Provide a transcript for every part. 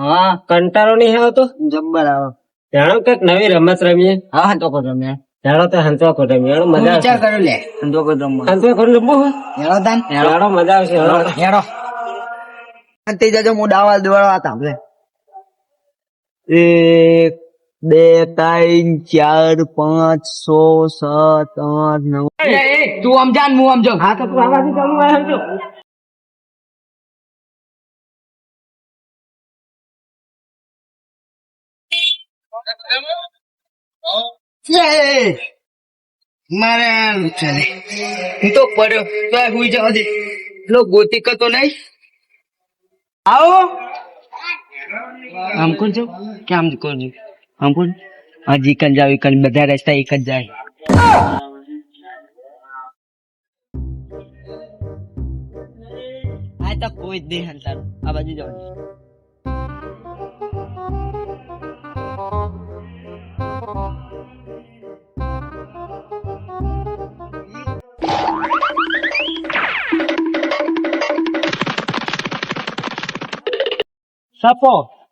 હા કંટાળો નહીં આવતો? જબ્બર આવે. જાણો કંઈક નવી રમત રમીએ? હા તો કરો તમે જાણો તો હંતવા ખોટે મેળો મજા વિચાર કરો લે. તો કરો તમે હંતવા ખોટે રમવું? હેડો તાન. જાણો મજા આવશે હેડો. હેડો તે જજો હું દાવાલ દોડવા હતા આપણે એક બે ત્રણ ચાર પાંચ છ સાત આઠ નવ. તું સમજાન હું સમજો હા તો તું આવાથી ચાલુ હોય કરતો નહીં. આવો. આમ કરજો કેમ કરજો આમ કોણ? જાવ કન બધા રસ્તા એક જ જાય. તો કોઈ જ નહીં હલતા આ બાજુ જવાનું થપ્પો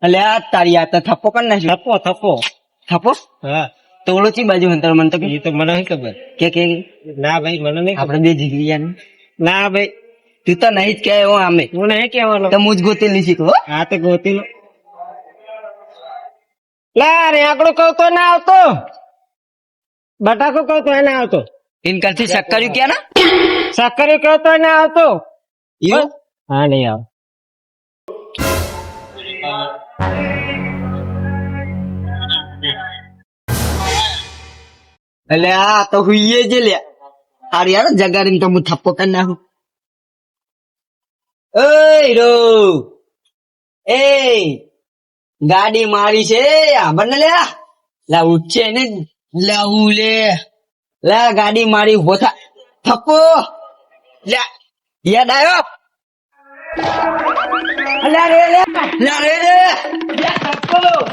એટલે આ તારી આ તો થપ્પો કર નાખ્યો. થપ્પો થપ્પો. થપ્પો? હા. તોડો ચી બાજુ હંતર મને તો એ તો મને નહીં ખબર. કે કે? ના ભાઈ મને નહીં આપણે બે જીગરિયા ને. ના ભાઈ. તું તો નહીં જ કહે હો આમે. હું નહીં કહેવાનો. તો મુજ ગોતી લીધી તું હા? તો ગોતી લો રેકડો કહું તો ના આવતો? બટાકો કહું તો ના આવતો. શક્કર્યું ક્યાં ના? કહું તો ના આવતો. એવું? હા નહીં આવ. એટલે આ તો હુઈએ જ લે. હારી યાર જગાડીને તો હું થપ્પો કરી નાખું. ઓય રો. એ ગાડી મારી છે. આપણને લે. લા ઉઠશે ને. લાવું લે. લા, ગાડી મારી ઊભો થા. થપ્પો લે, યાદ આવ્યો? અલા રે, લે. લા, રે રે લે. થપ્પો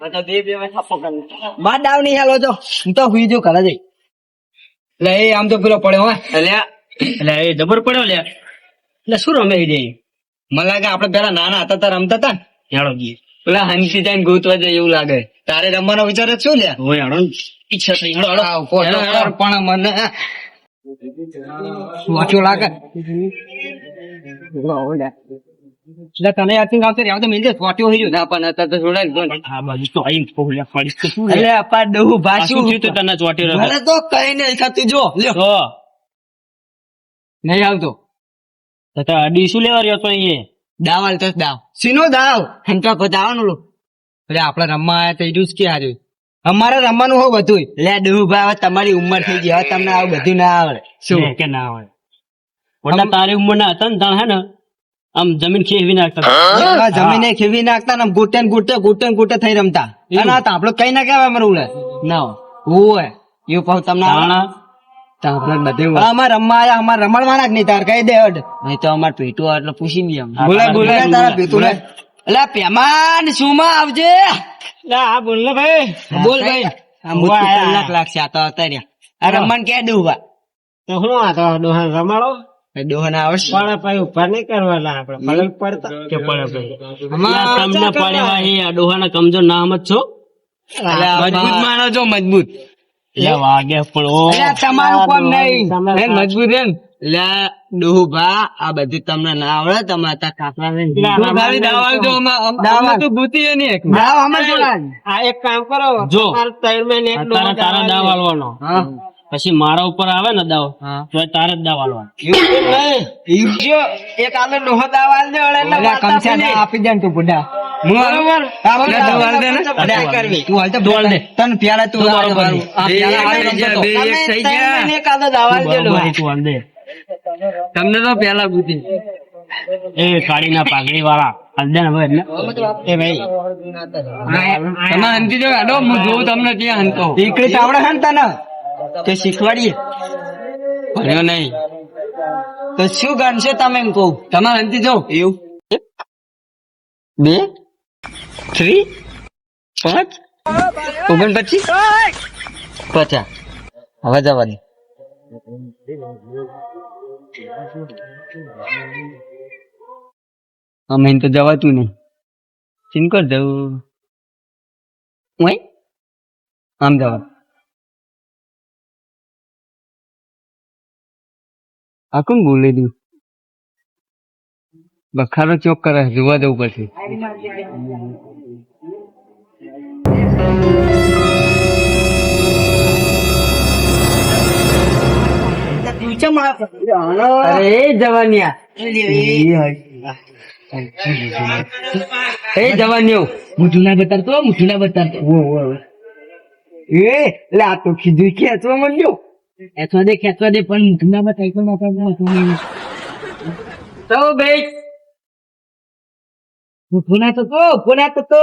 બધા બે બે માં થપ્પો કરી બાર ડાવ નહીં હાલો જો હું તો હુઈ જઈ. લે, એ આમ તો પેલો પડ્યો હો. એટલે એટલે એ ડબર પડ્યો, લે. એટલે શું રમે લાગે આપડે પેલા નાના હતા રમતા હતા ને? હેડો ગીર. પેલા હંસી જાય ગોતવા જાય એવું લાગે. તારે રમવાનો વિચાર જ શું લે હોય હેડો ઈચ્છા થઈ હેડો હેડો પણ મને વાંચો લાગે. એટલે તને યાદ આવશે રે, આવ તો મિલજે ફોટો થઈ ગયો ના પણ અત્યારે તો બાજુ તો આઈ પહોળ્યા પડીશ શું એટલે અપા ડહુ ભાષું શું તને ચોટી રહ્યો મને તો કઈ નહીં થતું જો લ્યો. નહીં આવતો. તો અડી શું લેવા રહ્યો તો અહીંયા? દાવ હાલ તો દાવ. સીનો દાવ? હંકા બતાવવાનું લો. એટલે આપણે રમવા આયા તો ઈડુસ કે હાર્યું અમારે રમવાનું હોય બધું લે ડહુ ભાઈ હવે તમારી ઉંમર થઈ ગઈ. હવે તમને આવું બધું ના આવડે. શું? કે ના આવડે. ઓલા તારી ઉંમર ના હતા ને તાણ હે ને? આમ જમીન ખેવી નાખતા જમીને ખેવી નાખતા ને આમ ગોટે ને ગુટે ગુટે ને ગોટે થઈ રમતા. અને આ તાંભલો કઈ ના કહેવાય અમારું ઉડે. ના હોય. હોય એવું કહું તમને. અમારે રમવા આયા અમારે રમણવાના જ નહીં તાર કઈ દે હટ નહીં તો અમારે પેટું એટલે પૂછી લઈએ બોલે, બોલે, તારા પેટું એટલે પેમાન સુમાં આવજે. લા, બોલ ને ભાઈ. બોલ ભાઈ. આ મુજ વાહ. કલાક લાગશે આ તો અત્યારે આ કે ડૂબા તો શું આ તો ડોહા રમાડો? ડોહન આવશે પણ પછી ઉપર નહીં કરવાના આપડે પડે પડતા કે પડે ભાઈ. તમને પડ્યા એ આ ડોહાના કમજોર નામ જ છો. મજબૂત માનો છો મજબૂત. વાગે પણ તમારું કોમ નહીં. એમ લે ડોહા આ બધું તમને ના આવડે તમારે તા કાકડા ને. ના, ના, ના, જો અમે- તો ભૂતીએ નહીં એક. અમે. આ એક કામ કરો જો. મહિને એક ડોહો તારા તારા દાવ આલવાનો હા. પછી મારા ઉપર આવે ને દાવ તો તારે જ દાવ આલવાનો. એક આલે ડોહો દાવ આલ દે, એટલે આપી દે તું બુઢા. ને. તને તમને તો પેલા બુદ્ધિ એ કાળીના પાઘડી વાળા હાલ દે એટલે એ ભાઈ. તમે હંતી જો હેડો હું જોઉં તમને ત્યાં હંતો દીકરી આવડે હંતા ને તે શીખવાડીએ. ભણ્યો નહીં. તો શું ગણશે તમે કહું? તમે હંતી જો એવું? બે? થ્રી પાંચ? ઓગણ પચીસ. પચાસ હવે જવાની. અમે તો જવાતું નહીં. ચિંકર જવું. ઓય. આમ જવા આ કોણ બોલી દઉં બખારો ચોક કરે, જોવા જવું પડશે. અરે જવાનિયા. એ જવાનિયો. બતાડતો બતાડતો એ આ તો ખીધું ખેંચવા માંડ્યો. ખેંચવા દે ખેંચવા દે પણ મુઠું ના બતાડતો ના તો ભાઈ મુઠું ના તો તો કોના તો તો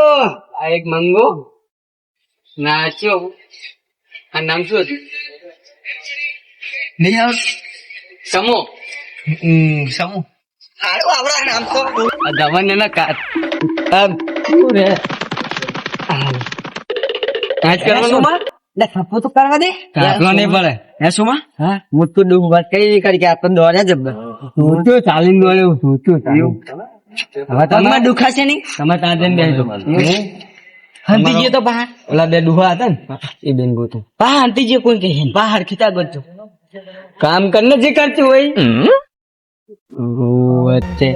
આ એક મંગો. નાચ્યો આ નામ શું હતું નહીં આવ સમો સમૂહ આ ધવન એના કા રે કાંઈ કરવાનું લે થપ્પો તો કરવા દે કાઢવા નહીં પડે હે સુમા હા હું તો ડૂબ વાત કઈ નહીં કરી કે આપણને દોડ્યા જબ્બર હું તો ચાલીને દોડ્યો હું તો હવે તમારે દુખાશે નહીં તમે તાજે બેસજો હંતી ગયો તો પા ઓલા બે ડુહા હતા ને એ બેન ગોતું. પા હંતી ગયો કોઈ કહે બહાર ખીતા ગોતું. કામ કરને જે કરતું હોય. વચ્ચે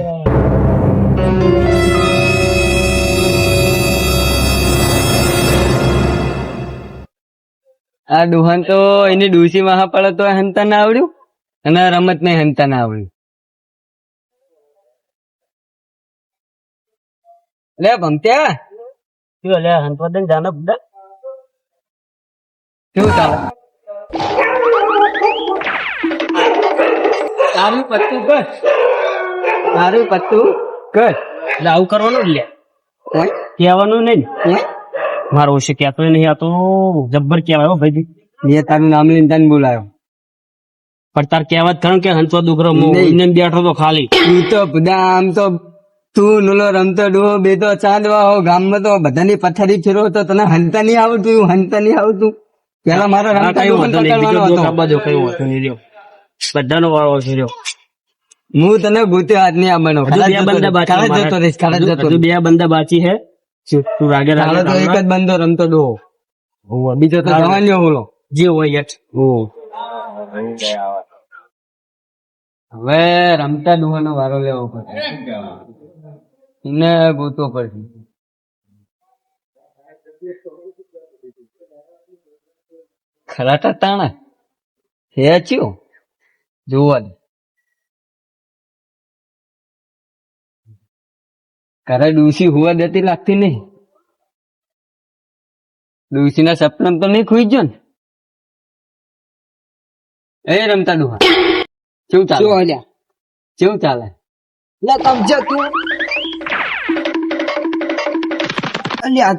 આ ડુહાન તો એની ડુસી માં પડે તો હંતા ના આવડ્યું અને રમત ને હંતા ના આવડ્યું. લે ભમત્યા. શું લે દે જાના કેવું ચાલે? તારું પત્તું કર. તારું પત્તું કર. એટલે આવું કરવાનું જ લે. ઓય, કહેવાનું નહીં. મારો ઓછે કહેતો નહીં આ તો જબ્બર કહેવાય હો ભાઈ મેં તારું નામ લઈને તને બોલાયો. પણ તાર કહેવા જ ખરું કે હંતવા દુકરો બેઠો તો ખાલી. તું તો બધા આમ તો તું નુલો રમતો ડોહો બે તો ચાંદવા હો ગામમાં તો બધાની પથારી ફેરવો તો તને હંતા નહીં આવડતું એવું હંતા નહીં આવતું. પેલા મારા રમતા બધાનો વાળો છે હું તને ગોતે હાથ નહીં આવવાનો. બે બંદા બાકી હે તું રાગે રાગે તો એક જ બંદો રમતો ડોહો. હોવે, બીજો તો જવાનીઓ બોલો. જે હોય હવે રમતા ડોહાનો વારો લેવો પડશે એને ગોતવો પડશે ખરાટા તાણા? હે ચિયો? જોવા દે. ઘરે ડૂસી હોવા દેતી લાગતી નહીં. ડૂસી ના સપના તો નહીં ખુઈ જો ને? એ રમતા ડુહા. કેવું ચાલે? કેવું ચાલે? લે કમજે તું. અલ્યા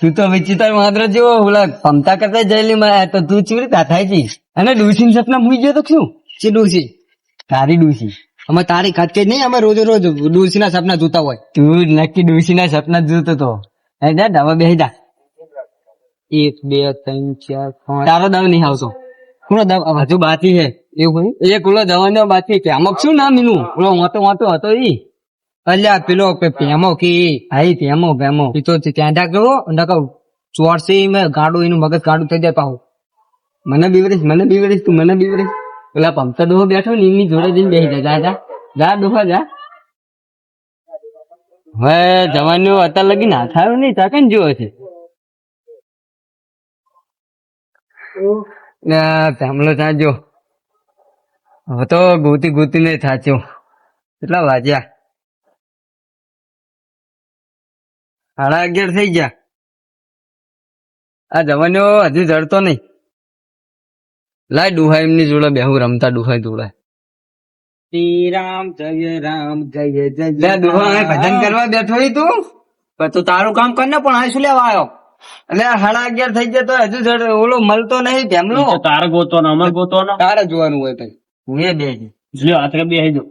તું તો વિચિત્ર માત્ર જેવો ઓલા પમતા કરતા જયેલી માં તો તા થાય છે અને ડૂસી સપના મૂઈ ગયો તો શું? છે છે તારી ડૂસી અમે તારી ખાત કે નહીં અમે રોજ રોજ ડુલસી ના સપના જોતા હોય. તું નક્કી ડૂસી ના સપના જોતો તો. હે જા દવા બેહી જા. એક બે ત્રણ ચાર પાંચ. તારો દાવ નહીં આવતો. કોનો દાવ? હજુ બાકી છે. એવું એક ઓલો દવાનો બાકી? છે આમાં શું નામ એનું? ઓલો વાંતો વાંતો હતો ઈ. અલ્યા પેલો પેમો કી હા પેમો પેમો એ તો ત્યાં રાખજો નકર ચોરસે મેં ગાડું એનું મગજ ગાડું થઈ જાય પાહું. મને બીવરીશ મને બીવરીશ તું મને બીવરીશ પેલા પંપતા ડોહો બેઠો ને એમની જોડે જઈને બેસી જા જા. જા ડોહા જા. હવે જવાનું અત્યાર લગી ના થાય નહીં તા કઈ જોયો છે? પેમલો થાજો હવે તો ગોતી ગોતી ને થાચ્યો. કેટલા વાગ્યા? સાડા અગિયાર થઈ ગયા. આ જવાનો હજુ જડતો નહીં. લાય ડુહા એમની જોડે બેહુ રમતા ડુહા જોડે. શ્રી રામ જય રામ જય જય લે ભજન કરવા બેઠો તું? પણ તું તારું કામ કર ને પણ આ શું લેવા આવ્યો? એટલે સાડા અગિયાર થઈ ગયા તો હજુ જડ ઓલો મળતો નહીં તેમનો તારે ગોતો ને અમારે ગોતો ને તારે જોવાનું હોય ભાઈ હું એ બે લ્યો હાથ બે જો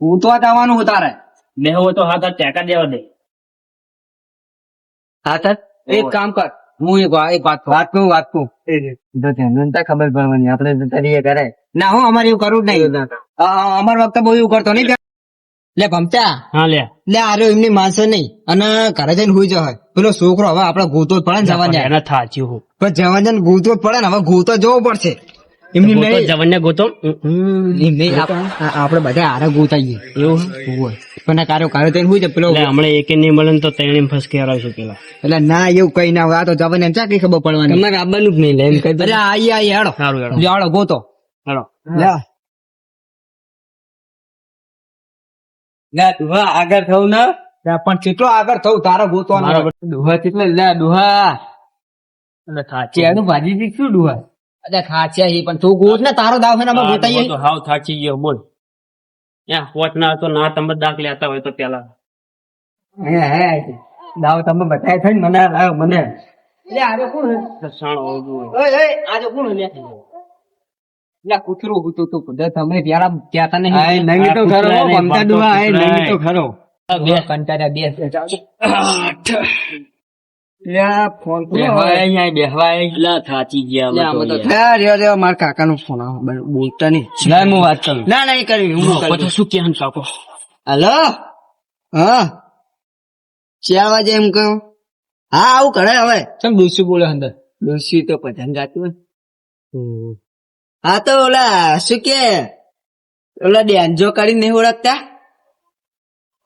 હું તો જવાનું હું તારે. બે હોય તો હાથ હાથ ટેકા દેવા દે. હા સર? એક કામ કર. હું એક એક વાત. વાત કહું વાત કહું. જો. ધ્યાન નતા ખબર પડવાની આપણે તરીકે કરે. ના હું અમારે એવું કરવું જ નહીં. અમાર વખત બહુ એવું કરતો નહીં. લે ભમતા હા લે. લે આરો એમની માનસો નહીં. અને ઘરે જઈને હુઈ જવાય. પેલો છોકરો હવે આપડે ગોતો જ પડે ને જાય એને થાચ્યું પણ જવાન જાય ગોતો જ પડે ને હવે ગોતો જવો પડશે. એમની ગોતો નહીં જવનને ગોતો. એમ નહીં આપ- આ- આપણે બધા હારે ગોતાઈએ. એવું? હોય. પણ કાર્યો કાર્યો થઈને હુઈ પેલો હમણાં એક નહીં મળે તો તેને ફસકે હરાવશું પેલા. એટલે ના એવું કઈ ના હોય. આ તો જવાન એમ ચા કઈ ખબર પડવાની? તમારે આવવાનું જ નહીં લે એમ કઈ. અરે આઈ આઈ હેડો સારું હેડો ગોતો. હેડો લે. લે ડોહા આગળ થવું ને? પણ કેટલો આગળ થવું તારો ગોતો દુહા ડોહા લે દુહા. એટલે ચેનું ભાજી શું ડોહા અરે હી પણ તું ગોત ને તારો દાવ છે ને અમે ગોતાઈએ તો હાવ થાચી ગયો બોલ. ત્યાં પોચ ના તો ના તમે દાખ લેતા હોય તો પેલા. હે હે દાવ તમે બતાય થઈ મને લાવ મને. લે આજો કોણ હે? લસણ ઓગું હોય. ઓય ઓય આજો કોણ લે. લે કૂતરું હતું તું કુદર તમે પ્યારા કહેતા નહીં. તો ખરો હો, ભમતા ડોહા તો ખરો. બે કંટાળ્યા ફોન થાચી ગયા મારા કાકાનો ફોન આવે. બોલતા નહીં. ના હું વાત કરું. ના ના કરી હું શું કેમ કાકો હલો? હા. ચાર વાગે એમ કહ્યું હા આવું કરે હવે. ચમ ડૂસી બોલે અંદર? ડોસી તો પતંગ ગાતું હા તો ઓલા શું કે? ઓલા ડેન્જો કરીને નહીં ઓળખતા?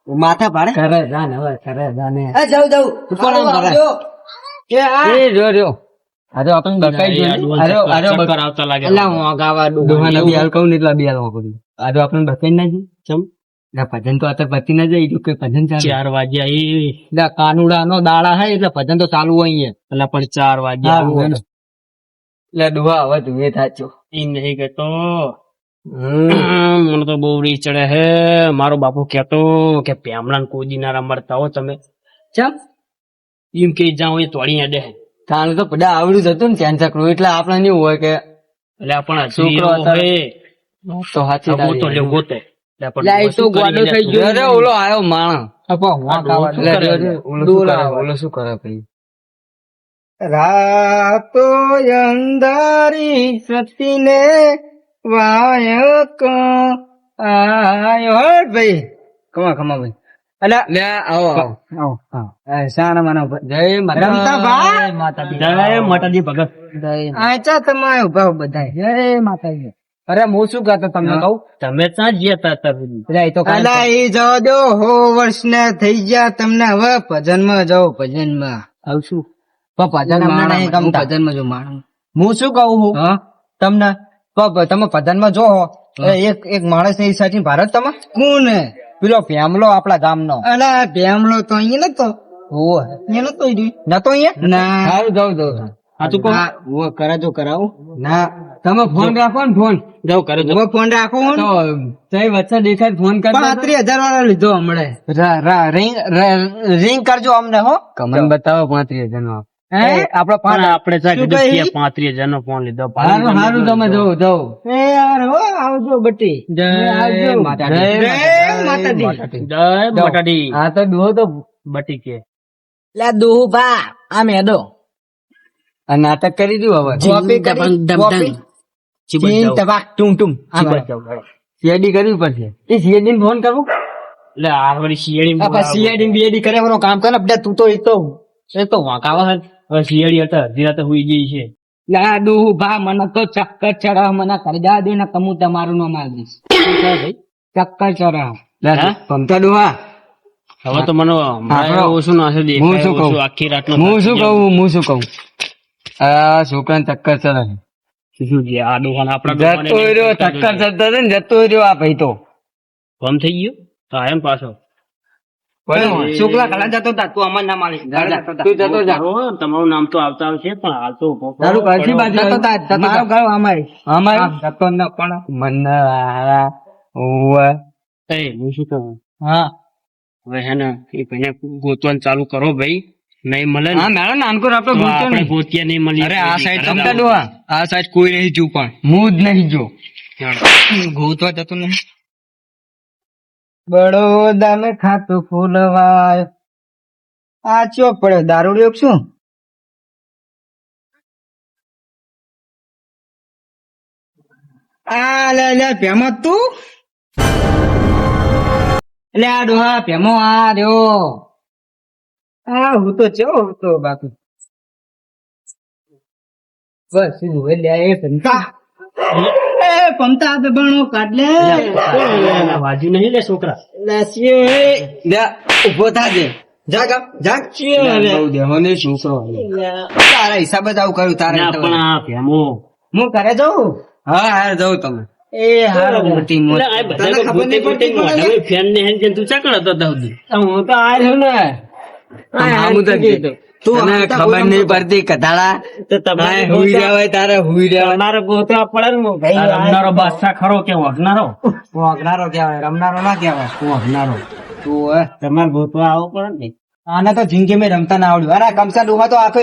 માથા ભાડે? કરે જાન હવે કરે જાને હા જાઉં જાઉં. કોણ આમ કરે? કે આ. એ જો જો. આજે આપણે બકાઈ ડોલ અરે અરે ચક્કર આવતા લાગે અલા હું ગાવા દુહા ન બિયાલ કહું ને એટલા બિયાલ વાપરું આજે આપણે બકાઈ ના જી ચમ? ના ભજન તો અત્યારે પતી ના જાય કે ભજન ચાલે. ચાર વાગ્યા એ એટલે કાનુડા નો દાડા હે એટલે ભજન તો ચાલુ હોય એટલે પણ ચાર વાગ્યા એટલે દુહા હવે તું એ થાચો. એ નહીં કેતો મને તો બહુ રી ચડે હે. મારો બાપુ કેતો કે પેમણા કોઈ ના રમડતા હો તમે. ચમ એમ કે જાઓ એ તોડી અડે તાને તો પડા આવડું જ હતું ને ત્યાં ચકરું એટલે આપણે નહીં હોય કે એટલે પણ છોકરો અત્યારે તો હાચી ગોતો લ્યો ગોતે. એટલે પણ તો ગોડો થઈ ગયો. અરે ઓલો આવ્યો માણ અપા હું કાવા ઓલો શું કરે આવે. ઓલો શું કરે ભાઈ રાતો અંધારી સતીને આયો હટ ભાઈ. કમા કમા ભાઈ. અલા લે આવો આવો. આવો હા. શાના માના ભાઈ. જય માતા રમતા બા? જય માતાજી. જય માતાજી ભગત. આચા તમે ઊભા બધા. જય માતાજી. અરે હું શું કહેતો તમને કહું? તમે ત્યાં જ ગયા તા તમે તો અલા એ જવા દો હો વર્ષ ને થઈ ગયા. તમને હવે ભજનમાં જાઓ ભજનમાં આવશું પણ ભજન અમને નહીં ગમતા. ભજનમાં જો માણસ હું શું કહું હું? તમને? તમે ભજનમાં જો એક એક માણસની ઈચ્છા ભારત તમે? કોણ પેલો ભેમલો આપડા ગામ નો અલા ભેમલો તો અહીંયા નતો. ઓહ. અહીંયા નતો નતો અહીંયા? ના. સારું જાઉં જાઉં હા તું ઓ કરાજો કરાવું. ના. તમે ફોન રાખો ને ફોન. જાઉં કરો. ફોન રાખો તો તઈ વચ્ચે દેખાય ફોન કરજો. પાંત્રીસ હજાર વાળો લીધો હમણાં. રિંગ રિંગ કરજો અમને હો. કમન બતાવો પાંત્રીસ હજાર નો હે આપડે પણ આપણે કીધું પાંત્રીસ હજાર નો ફોન લીધો સારું સારું તમે જવું જવું. એ યાર હો આવજો બટી. જય માતાજી. જય માતાજી. જય માતાજી. હા તો ડોહો તો બટી કે. લે દોહુ બા આ મેદો આ નાટક કરી દઉં હવે. કોપી કરી કોપી. ચીન તબાક ટુમ ટુમ. સીઆઈડી કરવી પડશે. એ સીઆઈડી ફોન કરવું? એટલે આ વળી આ પછી સીઆઈડી બીઆઈડી કરે કામ કરે ને તું તો એ તો એ તો વાંકાવા હે. શિયાળી હતા અડધી રાતે હુઈ ગઈ છે. લાડુ ભા મને તો ચક્કર ચડા મને કરજા દે ને કમું તમારું નો માર દઈશ ચક્કર ચડા? પમતા ડોહા? હવે તો મને ઓછું ના છે હું શું કહું? આખી રાત હું શું કહું? હું શું કહું? આ છોકરાને ચક્કર ચડા જતો રહ્યો ચક્કર ચડતા હતા ને જતો રહ્યો આ ભાઈ તો. ફોન થઈ ગયો? તો આયમ પાછો. શુક્લા કલા જતો તા તું અમાર ના મારી તું જતો જા. તમારું નામ તો આવતા આવશે પણ હાલ તો ઊભો કરો. તારું કઈ બાજુ જતો તા મારો ઘર અમારે અમારે જતો ન પણ મન હારા ઓવે એ, હું શું કહું? હા. હવે હે ને એ ભાઈને ગોતવાનું ચાલુ કરો ભાઈ. નહીં મળે હા મેળો નાનકો આપડે ગોત્યો આપણે ને. નહીં મળી અરે આ સાઈડ તમતા જાઓ. આ. સાઈડ કોઈ નહીં જો પણ. હું જ નહીં જો ગોતવા જતો નહીં. બડોદા મેં ખાતું ફૂલવાય. આ ચો પડ્યો દારૂડિયો કે શું? આ લે લે ભેમત તું? એટલે આ ડોહા, ભેમો, આ રહ્યો. આ, હું તો ચો, હું તો બાકી. બસ લે એ પંતા આ દબાણો કાઢ લે વાજુ નહીં લે છોકરા. ઊભો થાજે જાગ જાગ. લે, બહુ દેહો ને છોકરો તારા હિસાબે જ આવું કર્યું તારા પણ આ ભેમો. હું ઘરે જાઉં? હા હા જાઉં તમે. એ હારો મોટી મોટી. ફેન ને હેન તું ચાકડ હું તો આ રહ્યો ને. હું તો. તને ખબર નહીં પડતી કથાળા? તો તમારે હુઈ રહ્યા હોય તારે હુઈ રહ્યા હોય. તમારે ગોતવા પડે ને ભાઈ. રમનારો બાદશાહ ખરો કે વગનારો વગનારો કહેવાય રમનારો ના કહેવાય. વગનારો તું હે. તમારે ગોતવા આવો પડે ને આને તો જિંદગી મેં રમતા ના આવડ્યું. અરે કમસા ડુમા તો આખો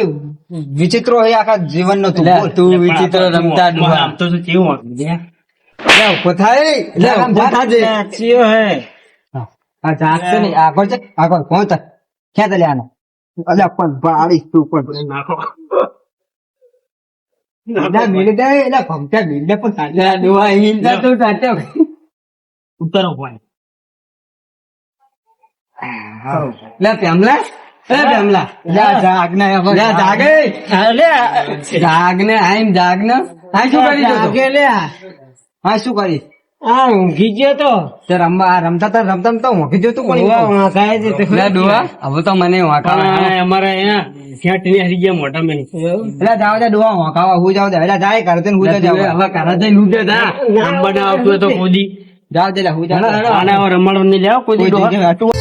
વિચિત્ર હોય આખા જીવન નો તું તું વિચિત્ર રમતા ડુમા આમ તો શું કેવું હતું લે, ઊભો લે, આમ ઊભો જાગ. થાજે. ચિયો હે. આ જાત છે ને આગળ છે? આગળ કોણ? છે? ક્યાં તલે આને? અલ્યા પણ બાળીશ તું પણ નાખો. એટલે મેલી દે એટલે ભમતા મેલી દે પણ લે, ડોહા હિંચા તું સાચો. ઉતારો point. લે, પેમલા એ પેમલા લે, જાગ ને હવે લે, જાગે જાગ. ને આઈમ જાગ ને આ શું કરી જાગે લે હા શું કરીશ આ ઊંઘી ગયો તો. તે રમવા રમતા તા રમતા રમતા ઊંઘી જતું પણ લે ડોહા હવે તો મને વાંકા અમારે અહીંયા ક્યાં ટીવી હરી ગયા મોટા મેન. એટલે જાવ દે ડોહા વાંકાવા હું જાવ દે એટલે જાય કરતે હું જાવ હવે કરા જઈને ઊંઘે જા. રમવાના આવતું હોય તો કોદી. જાવ દે હું જાવ આને હવે ને કોદી કોઈ આટલું